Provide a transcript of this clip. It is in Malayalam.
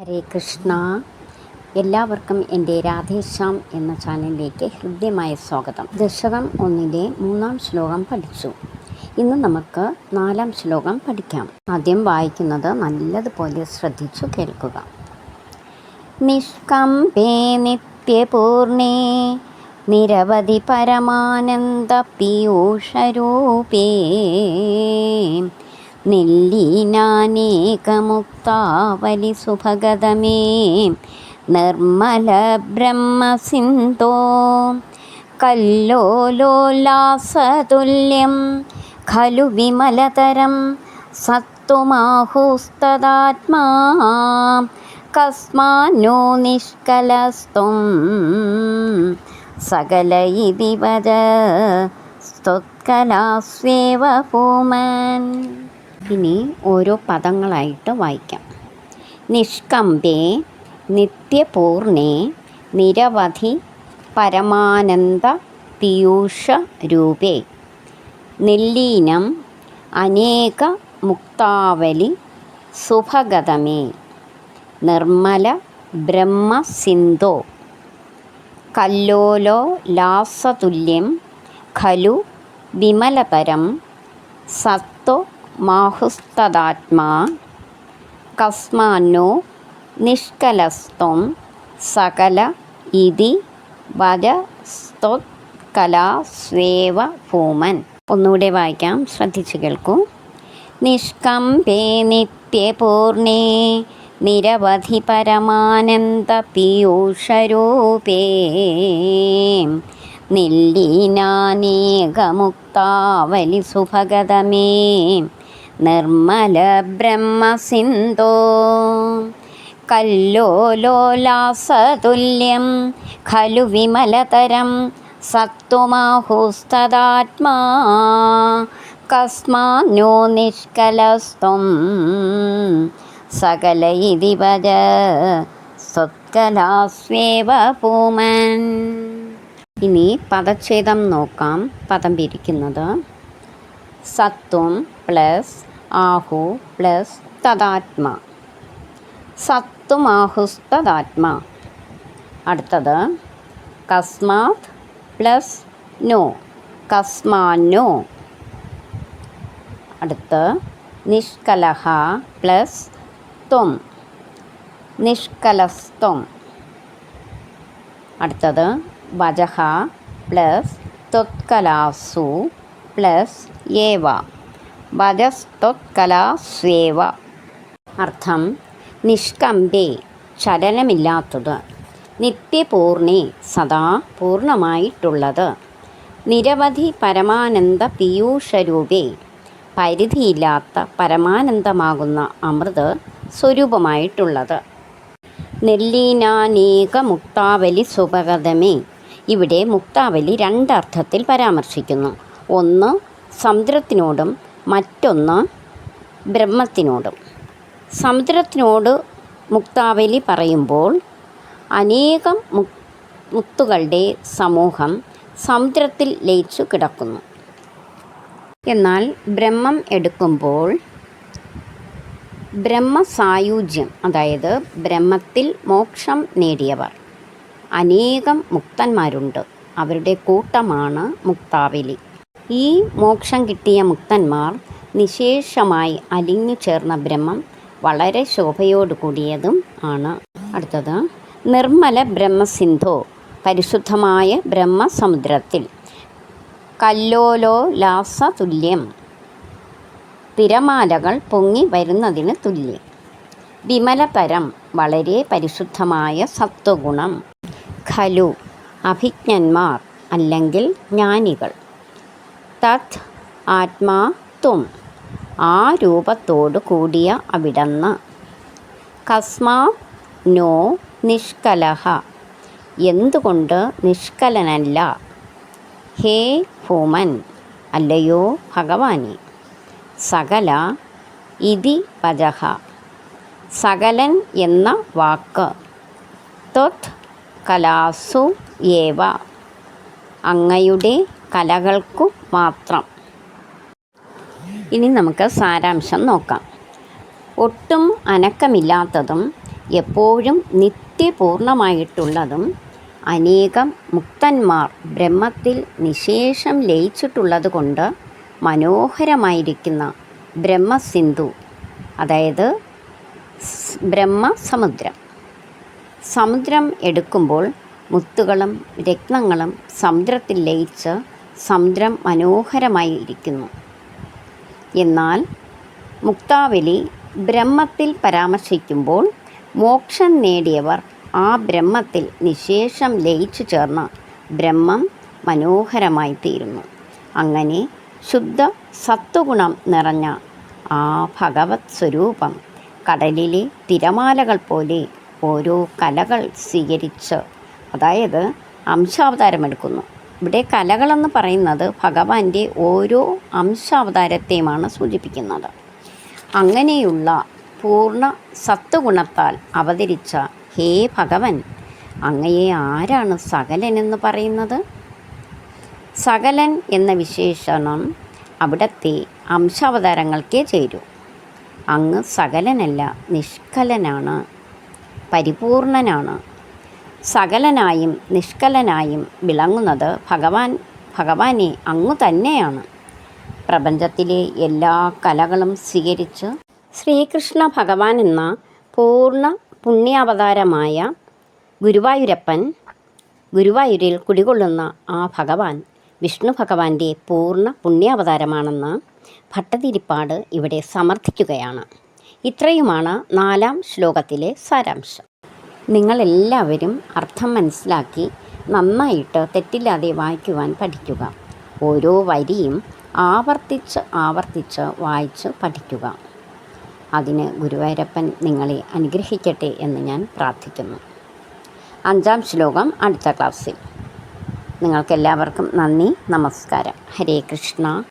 ഹരേ കൃഷ്ണ. എല്ലാവർക്കും എന്റെ രാധേശ്യാം എന്ന ചാനലിലേക്ക് ഹൃദ്യമായ സ്വാഗതം. ദശകം ഒന്നിന്റെ മൂന്നാം ശ്ലോകം പഠിച്ചു. ഇന്ന് നമുക്ക് നാലാം ശ്ലോകം പഠിക്കാം. ആദ്യം വായിക്കുന്നത് നല്ലതുപോലെ ശ്രദ്ധിച്ചു കേൾക്കുക. നിഷ്കമ്പേ നിത്യപൂർണേ നിരവധി പരമാനന്ദ പീയൂഷരൂപേ. നില്ലീനാനേകമുക്താവലി സുഭഗതമേ. നിർമ്മല ബ്രഹ്മസിന്ധോ. കല്ലോലോല്ലാസതുല്യം ഖലു വിമലതരം സത്വമാഹുസ്തദാത്മാ. കസ്മാനോ നിഷ്കലസ്ത്വം സകല ഇതി സ്തുത്കലാസ്വേവ ഭൂമൻ ഇനി ഓരോ പദങ്ങളായിട്ട് വായിക്കാം. നിഷ്കമ്പേ നിത്യപൂർണേ നിരവധി പരമാനന്ദ പീയൂഷ രൂപേ. നില്ലീനം അനേക മുക്താവലി സുഭഗതമേ. നിർമ്മല ബ്രഹ്മസിന്ധോ. കല്ലോലോ ലാസതുല്യം ഖലു വിമലതരം സത്വ മാഹുസ്തദാത്മാ കസ്മാന്നോ നിഷ്കലസ്ത്വം സകല ഇതി വരസ്ത്വത്കലാസ്വേവ ഭൂമൻ ഒന്നുകൂടെ വായിക്കാം ശ്രദ്ധിച്ചു കേൾക്കൂ. നിഷ്കമ്പേ നിത്യപൂർണേ നിരവധി പരമാനന്ദ പീയൂഷരൂപേ. നില്ലീനാനേകമുക്താവലി സുഭഗതമേ. നിർമ്മല ബ്രഹ്മസിന്ധോ. കല്ലോലോലാസതുല്യം ഖലു വിമലതരം സത്വമാഹുസ്തദാത്മാ. കസ്മാനോ നിഷ്കലസ്ത്വം സകല ഇതി വജ സ്വത്കലാസ്വേവ പൂമൻ ഇനി പദച്ഛേദം നോക്കാം. പദം പിരിക്കുന്നത് സത്വം പ്ലസ് ആഹു പ്ലസ് തദാത്മ. സത്വമാഹുസ്തദാത്മ അടുത്തത് കസ്മാത് പ്ലസ് നോ. കസ്മാനോ. അടുത്ത് നിഷ്കലഹ പ്ലസ് ത്വം. നിഷ്കലസ്ത്വം. അടുത്തത് വജഹ പ്ലസ് ത്വത്കലാസു പ്ലസ് ഏവ. വജസ്ത്വത്കലാസ്വേവ അർത്ഥം നിഷ്കമ്പേ ചലനമില്ലാത്തത്. നിത്യപൂർണി സദാ പൂർണമായിട്ടുള്ളത് നിരവധി പരമാനന്ദ പീയൂഷരൂപേ പരിധിയില്ലാത്ത പരമാനന്ദമാകുന്ന അമൃത് സ്വരൂപമായിട്ടുള്ളത്. നെല്ലീനാനേക മുക്താവലി സുഭഗതമേ ഇവിടെ മുക്താവലി രണ്ടർത്ഥത്തിൽ പരാമർശിക്കുന്നു. ഒന്ന് സമുദ്രത്തിനോടും മറ്റൊന്ന് ബ്രഹ്മത്തിനോടും. സമുദ്രത്തിനോട് മുക്താവലി പറയുമ്പോൾ അനേകം മുത്തുകളുടെ സമൂഹം സമുദ്രത്തിൽ ലയിച്ചു കിടക്കുന്നു. എന്നാൽ ബ്രഹ്മം എടുക്കുമ്പോൾ ബ്രഹ്മസായുജ്യം അതായത് ബ്രഹ്മത്തിൽ മോക്ഷം നേടിയവർ അനേകം മുക്തന്മാരുണ്ട്. അവരുടെ കൂട്ടമാണ് മുക്താവലി. ഈ മോക്ഷം കിട്ടിയ മുക്തന്മാർ നിശേഷമായി അലിഞ്ഞു ചേർന്ന ബ്രഹ്മം വളരെ ശോഭയോടു കൂടിയതും ആണ്. അടുത്തത് നിർമ്മല ബ്രഹ്മസിന്ധോ പരിശുദ്ധമായ ബ്രഹ്മസമുദ്രത്തിൽ. കല്ലോലോലാസ തുല്യം തിരമാലകൾ പൊങ്ങി വരുന്നതിന് തുല്യം. വിമലപരം വളരെ പരിശുദ്ധമായ സത്വഗുണം. ഖലു അഭിജ്ഞന്മാർ അല്ലെങ്കിൽ ജ്ഞാനികൾ. തത് ആത്മാ ത്വം ആ രൂപത്തോടു കൂടിയ അവിടന്ന്. കസ്മാ നോ നിഷ്കലഹ. എന്തുകൊണ്ട് നിഷ്കലനല്ല? ഹേ ഹൂമൻ അല്ലയോ ഭഗവാനെ. സകല ഇതി വജഹ. സകലൻ എന്ന വാക്ക്. ത്വത് കലാസു ഏവ. അങ്ങയുടെ കലകൾക്കു മാത്രം. ഇനി നമുക്ക് സാരാംശം നോക്കാം. ഒട്ടും അനക്കമില്ലാത്തതും എപ്പോഴും നിത്യപൂർണമായിട്ടുള്ളതും അനേകം മുക്തന്മാർ ബ്രഹ്മത്തിൽ നിശേഷം ലയിച്ചിട്ടുള്ളത് കൊണ്ട് മനോഹരമായിരിക്കുന്ന ബ്രഹ്മസിന്ധു അതായത് ബ്രഹ്മസമുദ്രം. സമുദ്രം എടുക്കുമ്പോൾ മുത്തുകളും രത്നങ്ങളും സമുദ്രത്തിൽ ലയിച്ച് സമുദ്രം മനോഹരമായി ഇരിക്കുന്നു എന്നാൽ മുക്താവലി ബ്രഹ്മത്തിൽ പരാമർശിക്കുമ്പോൾ മോക്ഷം നേടിയവർ ആ ബ്രഹ്മത്തിൽ നിശേഷം ലയിച്ചു ചേർന്ന ബ്രഹ്മം മനോഹരമായി തീരുന്നു അങ്ങനെ ശുദ്ധ സത്വഗുണം നിറഞ്ഞ ആ ഭഗവത് സ്വരൂപം കടലിലെ തിരമാലകൾ പോലെ ഓരോ കലകൾ സ്വീകരിച്ച് അതായത് അംശാവതാരമെടുക്കുന്നു. ഇവിടെ കലകളെന്ന് പറയുന്നത് ഭഗവാന്റെ ഓരോ അംശാവതാരത്തെയുമാണ് സൂചിപ്പിക്കുന്നത്. അങ്ങനെയുള്ള പൂർണ സത്വഗുണത്താൽ അവതരിച്ച ഹേ ഭഗവൻ അങ്ങയെ ആരാണ് സകലൻ എന്ന് പറയുന്നത്? സകലൻ എന്ന വിശേഷണം അവിടത്തെ അംശാവതാരങ്ങൾക്കേ ചേരൂ. അങ്ങ് സകലനല്ല നിഷ്കലനാണ് പരിപൂർണനാണ്. സകലനായും നിഷ്കലനായും വിളങ്ങുന്നത് ഭഗവാൻ ഭഗവാനെ അങ്ങു തന്നെയാണ്. പ്രപഞ്ചത്തിലെ എല്ലാ കലകളും സ്വീകരിച്ച് ശ്രീകൃഷ്ണ ഭഗവാൻ എന്ന പൂർണ പുണ്യാവതാരമായ ഗുരുവായൂരപ്പൻ ഗുരുവായൂരിൽ കുടികൊള്ളുന്ന ആ ഭഗവാൻ വിഷ്ണു ഭഗവാന്റെ പൂർണ പുണ്യാവതാരമാണെന്ന് ഭട്ടതിരിപ്പാട് ഇവിടെ സമർത്ഥിക്കുകയാണ്. ഇത്രയുമാണ് നാലാം ശ്ലോകത്തിലെ സാരാംശം. നിങ്ങളെല്ലാവരും അർത്ഥം മനസ്സിലാക്കി നന്നായിട്ട് തെറ്റില്ലാതെ വായിക്കുവാൻ പഠിക്കുക. ഓരോ വരിയും ആവർത്തിച്ച് ആവർത്തിച്ച് വായിച്ച് പഠിക്കുക. അതിന് ഗുരുവായൂരപ്പൻ നിങ്ങളെ അനുഗ്രഹിക്കട്ടെ എന്ന് ഞാൻ പ്രാർത്ഥിക്കുന്നു. അഞ്ചാം ശ്ലോകം അടുത്ത ക്ലാസ്സിൽ. നിങ്ങൾക്കെല്ലാവർക്കും നന്ദി നമസ്കാരം. ഹരേ കൃഷ്ണ.